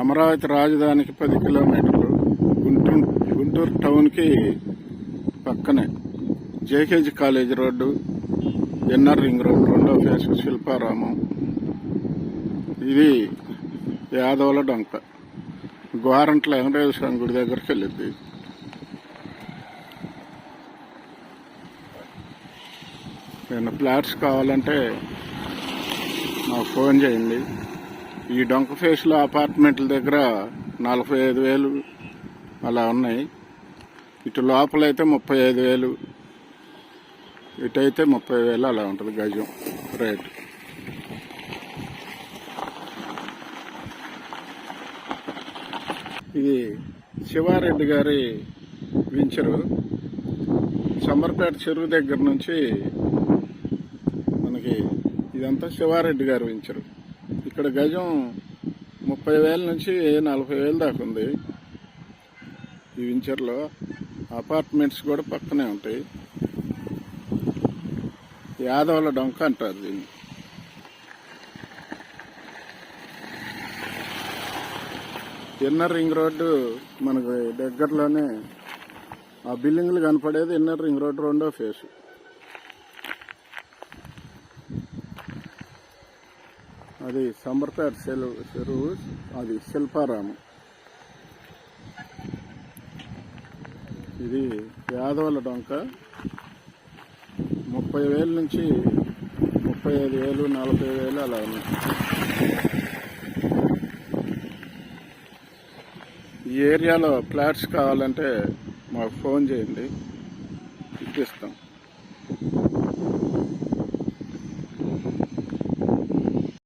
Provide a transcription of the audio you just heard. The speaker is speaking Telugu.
అమరావతి రాజధానికి పది కిలోమీటర్లు. గుంటూరు గుంటూరు టౌన్కి పక్కనే. JKG college road NR ring road రెండో ఫేస్ శిల్పారామం. ఇది యాదవుల డొంక. గోరంట్ల వెంకటేశ్వర స్వామి గుడి దగ్గరికి వెళ్ళింది నేను ఫ్లాట్స్ కావాలంటే నాకు ఫోన్ చేయండి. ఈ డొంక ఫేస్లో అపార్ట్మెంట్ల దగ్గర నలభై ఐదు వేలు అలా ఉన్నాయి. ఇటు లోపలైతే ముప్పై ఐదు వేలు ఇటైతే ముప్పై వేలు అలా ఉంటుంది గజం రేటు. ఇది శివారెడ్డి గారి వెంచరు సమ్మర్పేట చెరువు దగ్గర నుంచి మనకి ఇదంతా శివారెడ్డి గారు వెంచరు ఇక్కడ గజం ముప్పై వేల నుంచి నలభై వేలు దాకా ఉంది. ఈ వెంచర్లో అపార్ట్మెంట్స్ కూడా పక్కనే ఉంటాయి. యాదవుల డొంక అంటారు దీన్ని. ఇన్నర్ రింగ్ రోడ్డు మనకు దగ్గరలోనే ఆ బిల్డింగ్లు కనపడేది ఇన్నర్ రింగ్ రోడ్డు రెండో ఫేస్. అది సంబర్పేట సెలవు చెరువు అది శిల్పారామం. ఇది యాదవుల డొంక. ముప్పై వేల నుంచి ముప్పై ఐదు వేలు నలభై వేలు అలా ఉన్నాయి. ఈ ఏరియాలో ఫ్లాట్స్ కావాలంటే మాకు ఫోన్ చేయండి. ఇప్పిస్తాం.